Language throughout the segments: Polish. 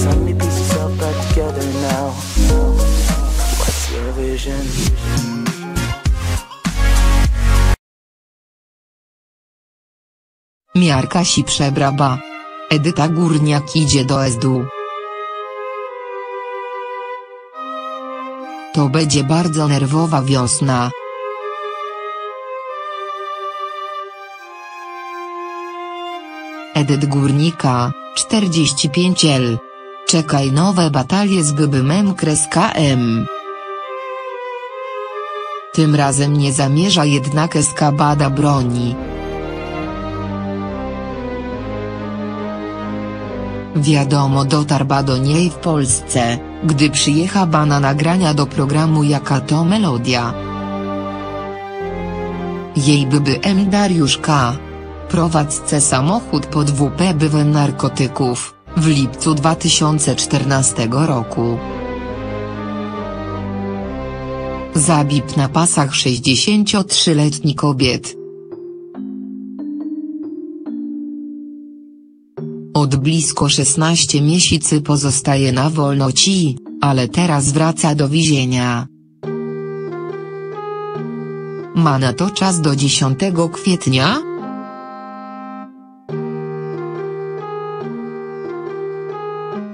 Let me piece yourself back together now. What's your vision? Miarka si przebraba. Edyta Górniak idzie do SDU. To będzie bardzo nerwowa wiosna. Edyt Górnika, 45L. Czekaj nowe batalie z BBM KM. Tym razem nie zamierza jednak eskabada broni. Wiadomo dotarła do niej w Polsce, gdy przyjechała na nagrania do programu Jaka to melodia. Jej BBM Dariusz K. Prowadzce samochód pod WP bywem narkotyków, w lipcu 2014 roku. Zabip na pasach 63-letni kobiet. Od blisko 16 miesięcy pozostaje na wolności, ale teraz wraca do więzienia. Ma na to czas do 10 kwietnia?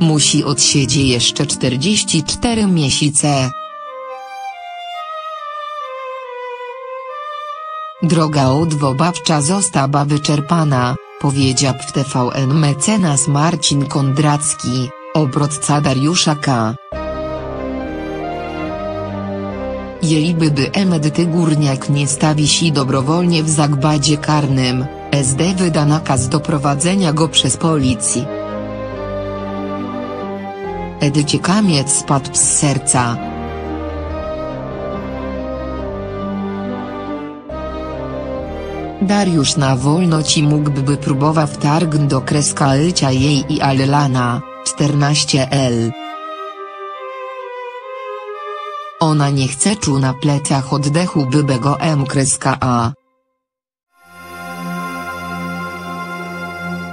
Musi odsiedzie jeszcze 44 miesiące. Droga odwoławcza została wyczerpana, powiedział w TVN mecenas Marcin Kondracki, obrodca Dariusza K. Jeliby Emedyty Górniak nie stawi się dobrowolnie w zagbadzie karnym, SD wyda nakaz doprowadzenia go przez policję. Edycie kamiec spadł z serca. Dariusz na wolności mógłby próbować wtarg do kreska życia jej i Allana, 14L. Ona nie chce czu na plecach oddechu bybego M kreska A.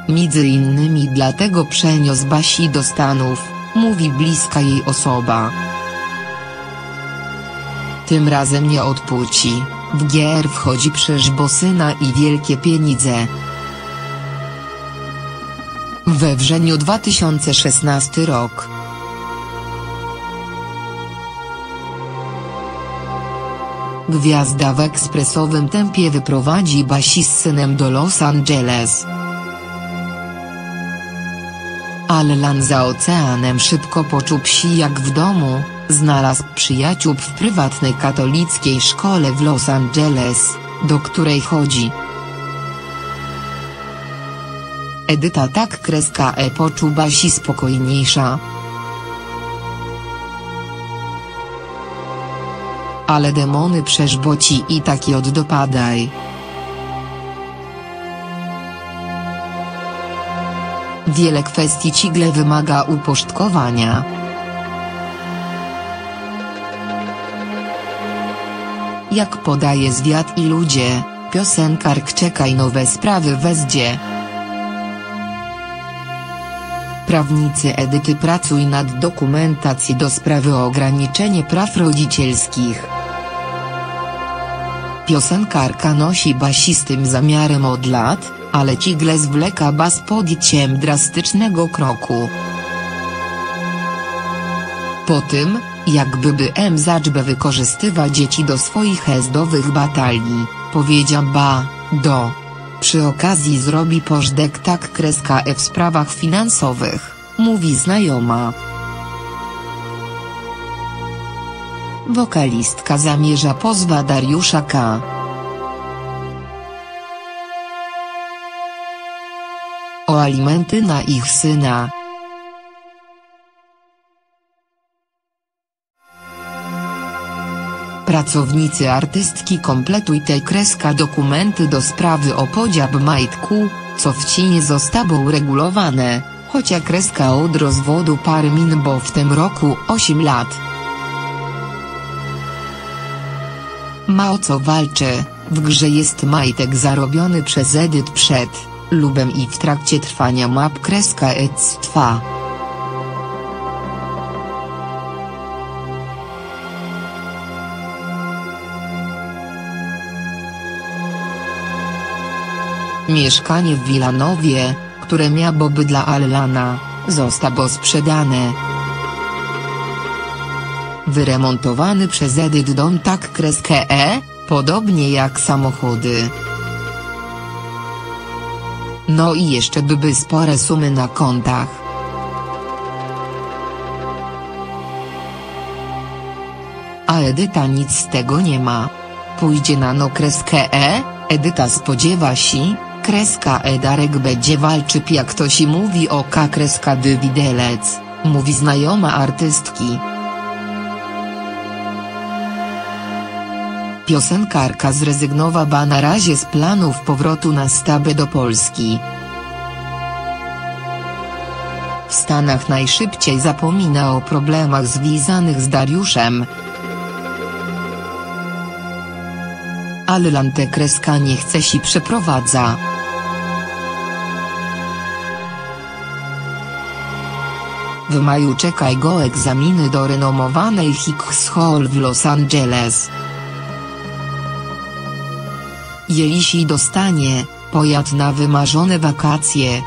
Między innymi dlatego przeniósł Basi do Stanów, mówi bliska jej osoba. Tym razem nie od płci, w gier wchodzi przecież bosyna i wielkie pieniądze. We wrzeniu 2016 rok. Gwiazda w ekspresowym tempie wyprowadzi Basi z synem do Los Angeles. Allan za oceanem szybko poczuł psi jak w domu, znalazł przyjaciół w prywatnej katolickiej szkole w Los Angeles, do której chodzi. Edyta tak kreska e poczuł Basi spokojniejsza. Ale demony przeżboci i taki oddopadaj. Wiele kwestii cigle wymaga uporządkowania. Jak podaje zwiat i ludzie, piosenkark czekaj nowe sprawy wezdzie. Prawnicy Edyty pracuj nad dokumentacją do sprawy o ograniczenie praw rodzicielskich. Piosenkarka nosi basistym zamiarem od lat, ale cigle zwleka bas podjęciem drastycznego kroku. Po tym, jakby by M zaczbę wykorzystywać dzieci do swoich hezdowych batalii, powiedział ba, do. Przy okazji zrobi pożdek tak kreska E w sprawach finansowych, mówi znajoma. Wokalistka zamierza pozwa Dariusza K. o alimenty na ich syna. Pracownicy artystki kompletuj tej kreska dokumenty do sprawy o podział majtku, co w cinie zostało uregulowane, chocia kreska od rozwodu pary min bo w tym roku 8 lat. Ma o co walczy, w grze jest majtek zarobiony przez Edyt przed lubem i w trakcie trwania map kreska ectwa. Mieszkanie w Wilanowie, które miało być dla Allana, zostało sprzedane. Wyremontowany przez Edyt dom tak kreskę E, podobnie jak samochody. No i jeszcze byby spore sumy na kontach. A Edyta nic z tego nie ma. Pójdzie na no kreskę E, Edyta spodziewa się, kreska E Darek będzie walczył jak to się mówi o K kreska dy widelec, mówi znajoma artystki. Piosenkarka zrezygnowała na razie z planów powrotu na stałe do Polski. W Stanach najszybciej zapomina o problemach związanych z Dariuszem. Allan tę kreska nie chce się przeprowadza. W maju czekaj go egzaminy do renomowanej Hicks Hall w Los Angeles. Jeśli dostanie, pojazd na wymarzone wakacje,